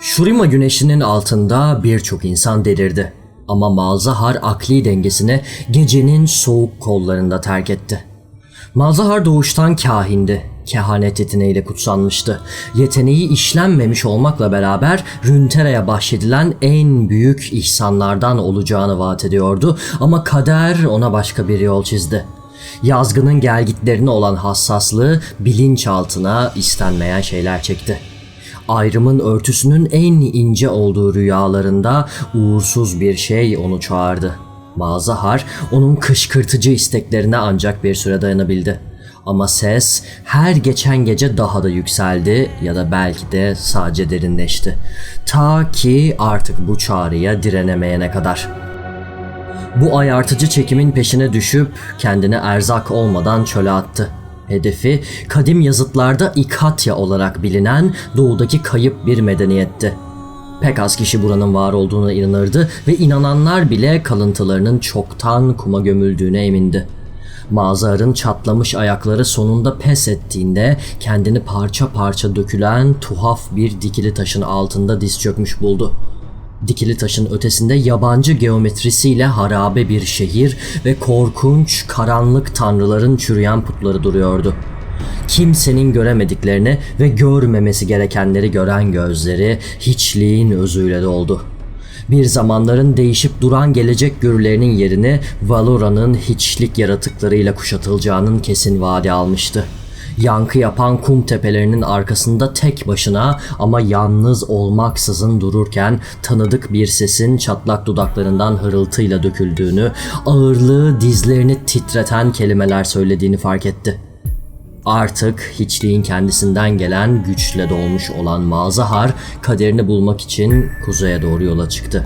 Şurima güneşinin altında birçok insan delirdi. Ama Malzahar akli dengesini gecenin soğuk kollarında terk etti. Malzahar doğuştan kahindi. Kehanet yeteneğiyle kutsanmıştı. Yeteneği işlenmemiş olmakla beraber Rüntera'ya bahşedilen en büyük ihsanlardan olacağını vaat ediyordu ama kader ona başka bir yol çizdi. Yazgının gelgitlerine olan hassaslığı bilinçaltına istenmeyen şeyler çekti. Ayrımın örtüsünün en ince olduğu rüyalarında uğursuz bir şey onu çağırdı. Mazahar onun kışkırtıcı isteklerine ancak bir süre dayanabildi. Ama ses her geçen gece daha da yükseldi ya da belki de sadece derinleşti. Ta ki artık bu çağrıya direnemeyene kadar. Bu ayartıcı çekimin peşine düşüp kendini erzak olmadan çöle attı. Hedefi kadim yazıtlarda İkatya olarak bilinen doğudaki kayıp bir medeniyetti. Pek az kişi buranın var olduğuna inanırdı ve inananlar bile kalıntılarının çoktan kuma gömüldüğüne emindi. Mağazarın çatlamış ayakları sonunda pes ettiğinde kendini parça parça dökülen tuhaf bir dikili taşın altında diz çökmüş buldu. Dikili taşın ötesinde yabancı geometrisiyle harabe bir şehir ve korkunç, karanlık tanrıların çürüyen putları duruyordu. Kimsenin göremediklerini ve görmemesi gerekenleri gören gözleri hiçliğin özüyle doldu. Bir zamanların değişip duran gelecek gürlerinin yerini Valora'nın hiçlik yaratıklarıyla kuşatılacağının kesin vaadi almıştı. Yankı yapan kum tepelerinin arkasında tek başına ama yalnız olmaksızın dururken tanıdık bir sesin çatlak dudaklarından hırıltıyla döküldüğünü, ağırlığı dizlerini titreten kelimeler söylediğini fark etti. Artık hiçliğin kendisinden gelen güçle dolmuş olan Mazahar kaderini bulmak için kuzeye doğru yola çıktı.